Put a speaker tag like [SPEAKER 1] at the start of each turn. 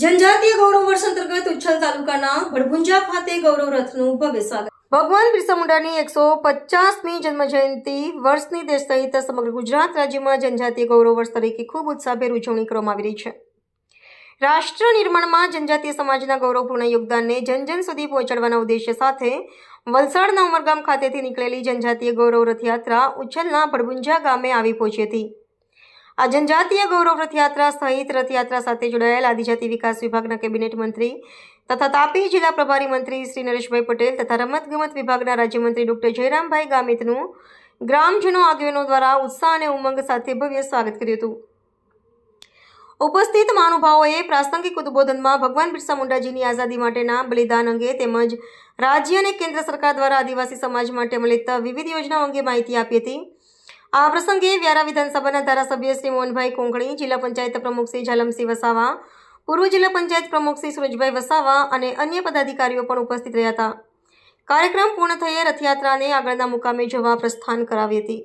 [SPEAKER 1] જનજાતીય ગૌરવ વર્ષ અંતર્ગત ઉચ્છલ તાલુકાના ભડભુંજા ખાતે ગૌરવ રથનું ભવ્ય સ્વાગત. ભગવાન બિરસા મુંડાની એકસો પચાસમી જન્મ જયંતિ વર્ષની દેશ સહિત સમગ્ર ગુજરાત રાજ્યમાં જનજાતીય ગૌરવ વર્ષ તરીકે ખૂબ ઉત્સાહભેર ઉજવણી કરવામાં આવી રહી છે. રાષ્ટ્ર નિર્માણમાં જનજાતીય સમાજના ગૌરવપૂર્ણ યોગદાનને જન જન સુધી પહોંચાડવાના ઉદ્દેશ્ય સાથે વલસાડના ઉમરગામ ખાતેથી નીકળેલી જનજાતીય ગૌરવ રથયાત્રા ઉચ્છલના ભડભુંજા ગામે આવી પહોંચી હતી. આ જનજાતીય ગૌરવ રથયાત્રા સહિત રથયાત્રા સાથે જોડાયેલ આદિજાતિ વિકાસ વિભાગના કેબિનેટ મંત્રી તથા તાપી જિલ્લા પ્રભારી મંત્રી શ્રી નરેશભાઈ પટેલ તથા રમતગમત વિભાગના રાજ્યમંત્રી ડોક્ટર જયરામભાઈ ગામિતનું ગ્રામજનો આગેવાનો દ્વારા ઉત્સાહ અને ઉમંગ સાથે ભવ્ય સ્વાગત કર્યું હતું. ઉપસ્થિત મહાનુભાવોએ પ્રાસંગિક ઉદબોધનમાં ભગવાન બિરસા મુંડાજીની આઝાદી માટેના બલિદાન અંગે તેમજ રાજ્ય અને કેન્દ્ર સરકાર દ્વારા આદિવાસી સમાજ માટે અમલિત વિવિધ યોજનાઓ અંગે માહિતી આપી હતી. આ પ્રસંગે વ્યારા વિધાનસભાના ધારાસભ્ય શ્રી મોહનભાઈ કોંકણી જિલ્લા પંચાયત પ્રમુખ શ્રી ઝાલમસિંહ વસાવા, પૂર્વ જિલ્લા પંચાયત પ્રમુખ શ્રી સુરજભાઈ વસાવા અને અન્ય પદાધિકારીઓ પણ ઉપસ્થિત રહ્યા હતા. કાર્યક્રમ પૂર્ણ થયે રથયાત્રાને આગળના મુકામે જવા પ્રસ્થાન કરાવી હતી.